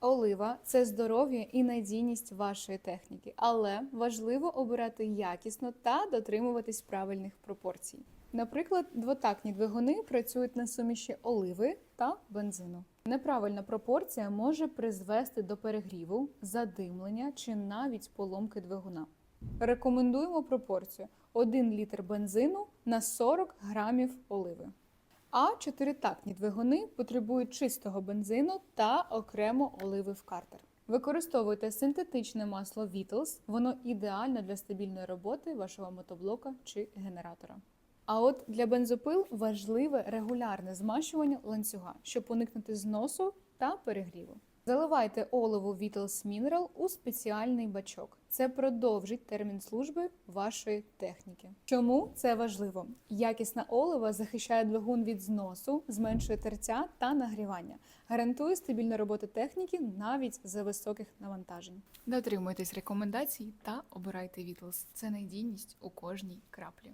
Олива це здоров'я і надійність вашої техніки, але важливо обирати якісно та дотримуватись правильних пропорцій. Наприклад, двотактні двигуни працюють на суміші оливи та бензину. Неправильна пропорція може призвести до перегріву, задимлення чи навіть поломки двигуна. Рекомендуємо пропорцію 1 літр бензину на 40 грамів оливи. А чотиритактні двигуни потребують чистого бензину та окремо оливи в картер. Використовуйте синтетичне масло Vittles, воно ідеально для стабільної роботи вашого мотоблока чи генератора. А от для бензопил важливе регулярне змащування ланцюга, щоб уникнути зносу та перегріву. Заливайте оливу Vittles Mineral у спеціальний бачок. Це продовжить термін служби вашої техніки. Чому це важливо? Якісна олива захищає двигун від зносу, зменшує тертя та нагрівання, гарантує стабільну роботу техніки навіть за високих навантажень. Дотримуйтесь рекомендацій та обирайте Vittles. Це надійність у кожній краплі.